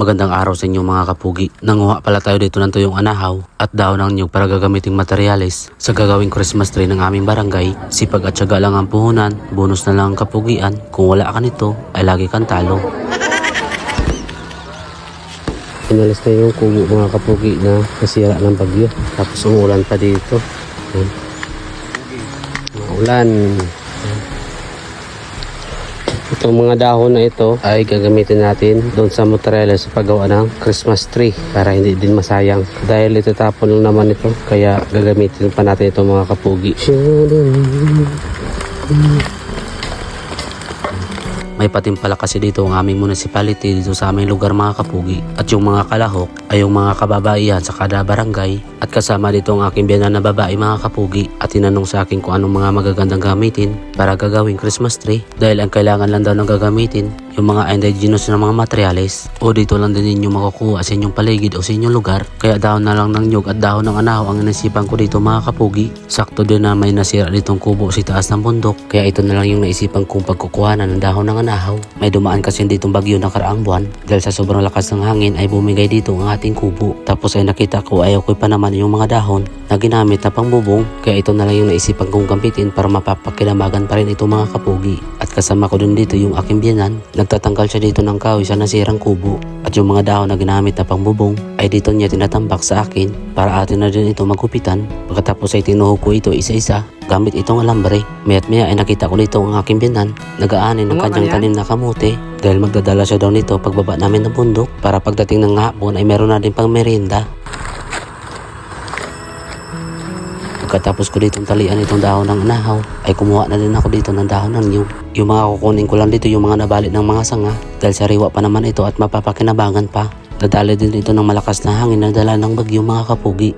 Magandang araw sa inyo mga kapugi. Nanguha pala tayo dito ng tuyong anahaw at daon ng nyug para gagamiting materyales sa gagawing Christmas tree ng aming barangay. Sipag at syaga lang ang puhunan, bonus na lang ang kapugian. Kung wala ka nito, ay lagi kang talo. Inalis na yung kubo mga kapugi na nasira ng bagyo. Tapos umulan pa dito. Ayan. Maulan. Itong mga dahon na ito ay gagamitin natin doon sa mozzarella sa paggawa ng Christmas tree para hindi din masayang. Dahil itatapon lang naman ito kaya gagamitin pa natin itong mga kapugi. May patimpala kasi dito ang aming municipality dito sa aming lugar mga kapugi. At yung mga kalahok ay yung mga kababaihan sa kada barangay. At kasama dito ang aking biyanan na babae mga kapugi. At tinanong sa akin kung anong mga magagandang gamitin para gagawing Christmas tree. Dahil ang kailangan lang daw ng gagamitin yung mga indigenous na mga materyales o dito lang din ninyo makukuha sa inyong paligid o sa inyong lugar. Kaya dahon na lang ng nyug at dahon ng anahaw ang inisipan ko dito mga kapugi. Sakto din na may nasira ditong kubo sa taas ng bundok. Kaya ito na lang yung naisipan kong pagkukuhanan ng dahon ng anahaw. May dumaan kasi ditong bagyo na karaang buwan. Dahil sa sobrang lakas ng hangin ay bumigay dito ang ating kubo. Tapos ay nakita ko ayaw ko pa naman yung mga dahon na ginamit na pangbubong. Kaya ito na lang yung naisipan kong gamitin para mapapakinamagan pa rin ito mga kapugi. At kasama ko din dito yung aking biyanan. Nagtatanggal siya dito ng kahoy sa nasirang kubo. At yung mga dahon na ginamit na pangbubong ay dito niya tinatambak sa akin para atin na din ito magupitan. Pagkatapos ay tinuho ko ito isa-isa gamit itong alambre. Mayat maya ay nakita ko dito ang aking biyanan. Nag-aanin ng kanyang tanim na kamote dahil magdadala siya daw nito pagbaba namin ng bundok para pagdating ng hapon ay meron na din pang merienda. Pagkatapos ko ditong talian itong dahon ng anahaw, ay kumuha na din ako dito ng dahon ng nyug. Yung mga kukunin ko lang dito yung mga nabalit ng mga sanga dahil sariwa pa naman ito at mapapakinabangan pa. Dadali din ito ng malakas na hangin na dala ng bagyo mga kapugi.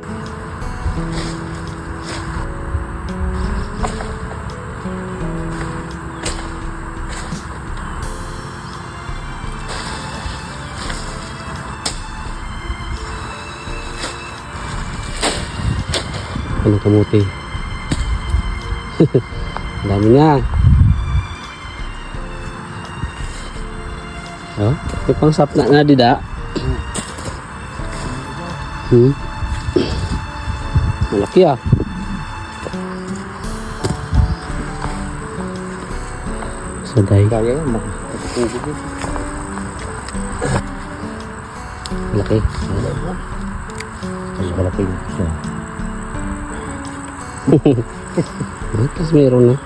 Ano? Ang dami nga. Oh, may pang sapna na dida. Hmm. Malaki ah. Saday. Kaya yun. Malaki. Malaki. Ah, Tapos meron na.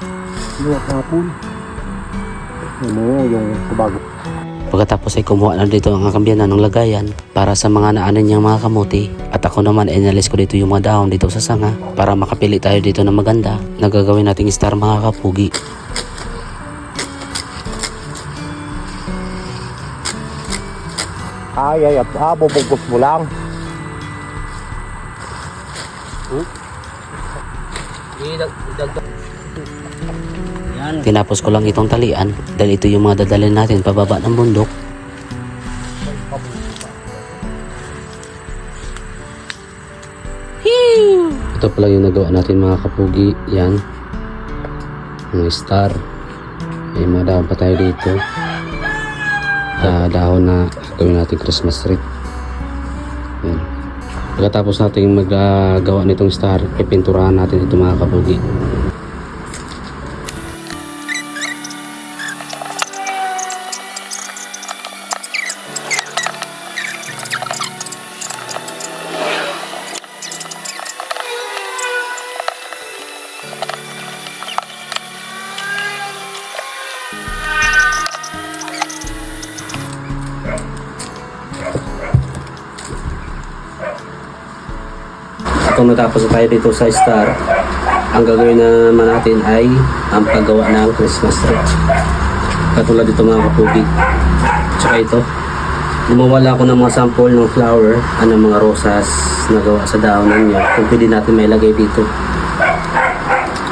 Yung kapon. Ano yun, yung kabago. Pagkatapos ay kumuha na dito ang kakambiyanan ng lagayan para sa mga naanin niyang mga kamuti. At ako naman ay inalis ko dito yung mga dahon dito sa sanga para makapili tayo dito ng maganda na gagawin nating star mga kapugi. Ay, ay, ay, ah, bubugos mo lang. Yan. Tinapos ko lang itong talian dahil ito yung mga dadalhin natin pababa ng bundok. Ito pala yung nagawa natin mga kapugi. Yan. Mga star. May mga dahon pa tayo dito. Ah, dahon na gawin natin Christmas tree. Pagkatapos natin magagawa nitong star, ipinturahan natin ito mga kapugi. Kung natapos na tayo dito sa star, ang gagawin na naman natin ay ang paggawa ng Christmas tree. Katulad dito mga kapugi. Tsaka ito. Lumawala ako ng mga sample ng flower, ano mga rosas na gawa sa dahon niya. Kung pwede natin may lagay dito.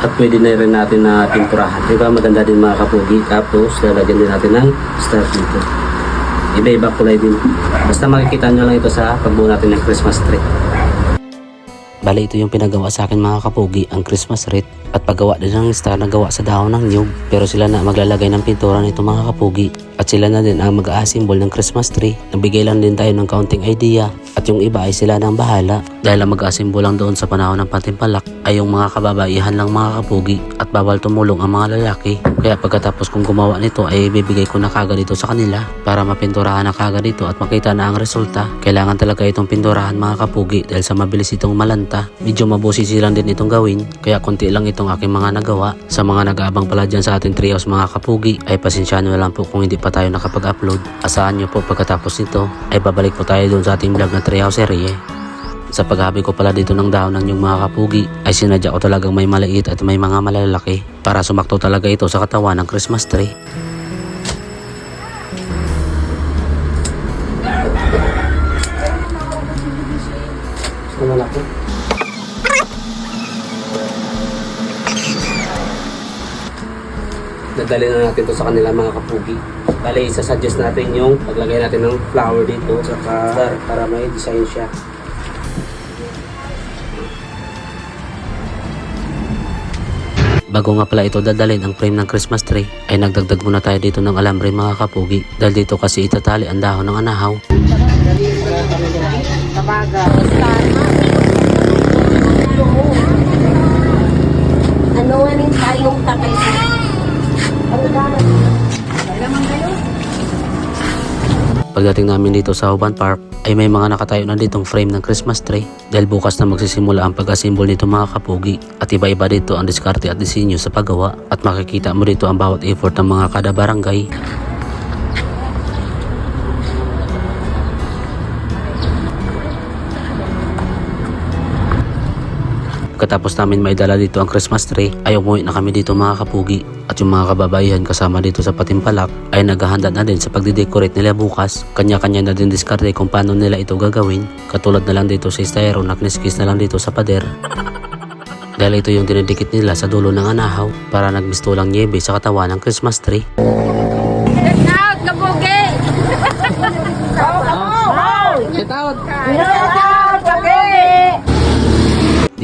At pwede na rin natin na pinturahan. Diba maganda din mga kapugi. Tapos lalagyan din natin ng star dito. Iba-iba kulay din. Basta makikita nyo lang ito sa pagbuo natin ng Christmas tree. Bali ito yung pinagawa sa akin mga kapugi, ang Christmas wreath. At paggawa din ng star na gawa sa dahon ng niyog. Pero sila na maglalagay ng pintura nito mga kapugi. At sila na din ang mag-aasimbol ng Christmas tree. Nagbigay lang din tayo ng kaunting idea. At yung iba ay sila nang bahala. Dahil ang mag-aasimbol lang doon sa panahon ng Patimpalak ay yung mga kababaihan lang mga kapugi. At bawal tumulong ang mga lalaki. Kaya pagkatapos kong gumawa nito ay bibigay ko na kagad ito sa kanila. Para mapinturahan na kagad ito at makita na ang resulta. Kailangan talaga itong pinturahan mga kapugi dahil sa mabilis itong malanta. Medyo mabusisi lang din itong gawin. Kaya konti lang itong aking mga nagawa. Sa mga nag-aabang pala dyan sa ating treehouse mga kapugi ay pasensyahan nyo lang po kung hindi pa tayo nakapag-upload. Asahan nyo po pagkatapos nito ay babalik po tayo doon sa ating vlog na treehouse area. Sa paghabi ko pala dito ng dahon ng yung mga kapugi ay sinadya ko talagang may maliit at may mga malalaki para sumakto talaga ito sa katawan ng Christmas tree. Malaki? Dadali na natin to sa kanila mga kapugi. Bali, isasuggest natin yung paglagay natin ng flower dito saka para may design siya. Bago nga pala ito dadalhin ang frame ng Christmas tree, ay nagdagdag muna tayo dito ng alambre mga kapugi. Dahil dito kasi itatali ang dahon ng anahaw. Ano nga rin tayong takay? Ano ba? Pagdating namin dito sa Huban Park, ay may mga nakatayo na ditong frame ng Christmas tree. Dahil bukas na magsisimula ang pag-assemble nito mga kapugi. At iba-iba dito ang diskarte at disenyo sa paggawa. At makikita mo dito ang bawat effort ng mga kada barangay. Pagkatapos namin maidala dito ang Christmas tree, ay umuwi na kami dito mga kapugi. At yung mga kababaihan kasama dito sa Patimpalak ay naghahanda na din sa pagdidecorate nila bukas. Kanya-kanya na din diskarte kung paano nila ito gagawin. Katulad na lang dito sa styro, nakniskis na lang dito sa pader. Dahil ito yung dinidikit nila sa dulo ng anahaw para nagmistulang niebe sa katawan ng Christmas tree. Out, kabugi! Get out! Out, kabugi!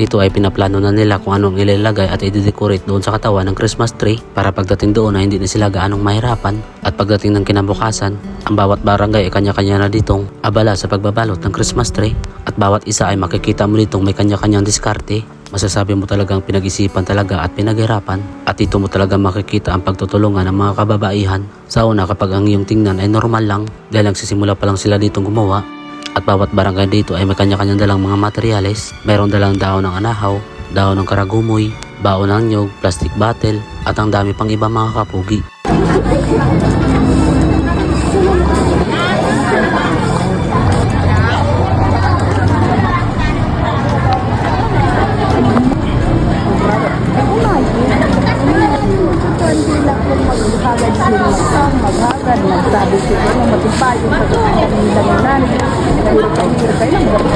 Dito ay pinaplano na nila kung anong ilalagay at i-decorate doon sa katawan ng Christmas tree para pagdating doon ay hindi na sila gaanong mahirapan. At pagdating ng kinabukasan, ang bawat barangay ay kanya-kanya na ditong abala sa pagbabalot ng Christmas tree. At bawat isa ay makikita mo ditong may kanya-kanyang diskarte. Masasabi mo talagang pinag-isipan talaga at pinaghirapan. At dito mo talaga makikita ang pagtutulungan ng mga kababaihan. Sa una kapag ang iyong tingnan ay normal lang dahil nagsisimula pa lang sila ditong gumawa at bawat barangay dito ay may kanya-kanyang dalang mga materyales. Mayroong dalang dahon ng anahaw, dahon ng karagumoy, baon ng nyog, plastic bottle, at ang dami pang iba mga kapugi. Maghagad, nagsabi siya na matipayo sa kanyang damunan. Hirap kayo, hirap kayo lang.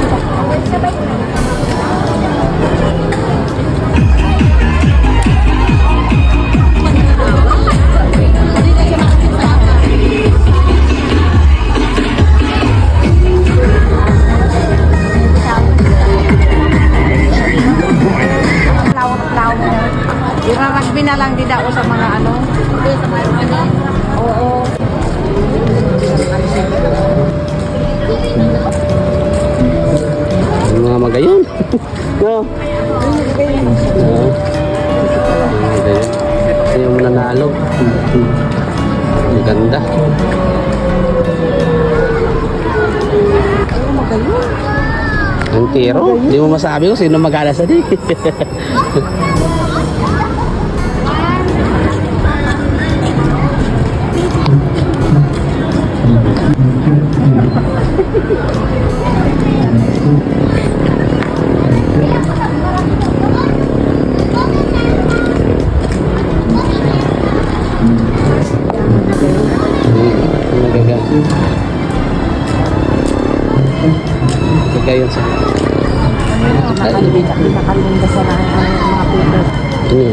Lawak-lawak. Iraragbi na lang di daw no? Oo. Ito yung nanalo. Ang ganda. Ang tiro. Hindi mo masabi kung sino mag-alas na Ang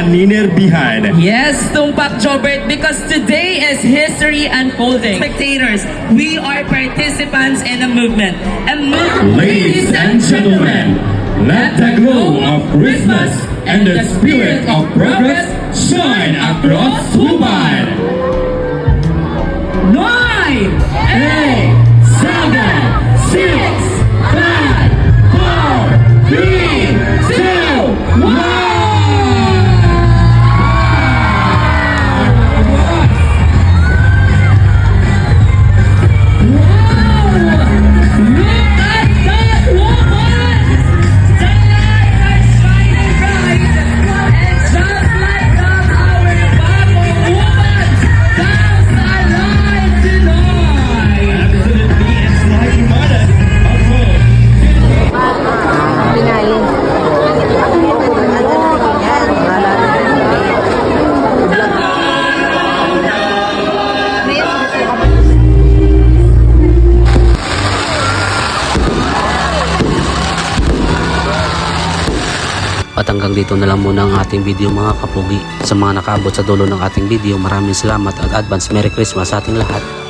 Paniner behind. Yes, Tumpak Jobert, because today is history unfolding. Spectators, we are participants in a movement. A movement. Ladies and gentlemen, let the glow of Christmas and the spirit of progress shine across Tuban. Hanggang dito na lang muna ang ating video mga kapugi. Sa mga nakaabot sa dulo ng ating video, maraming salamat at advance Merry Christmas sa ating lahat.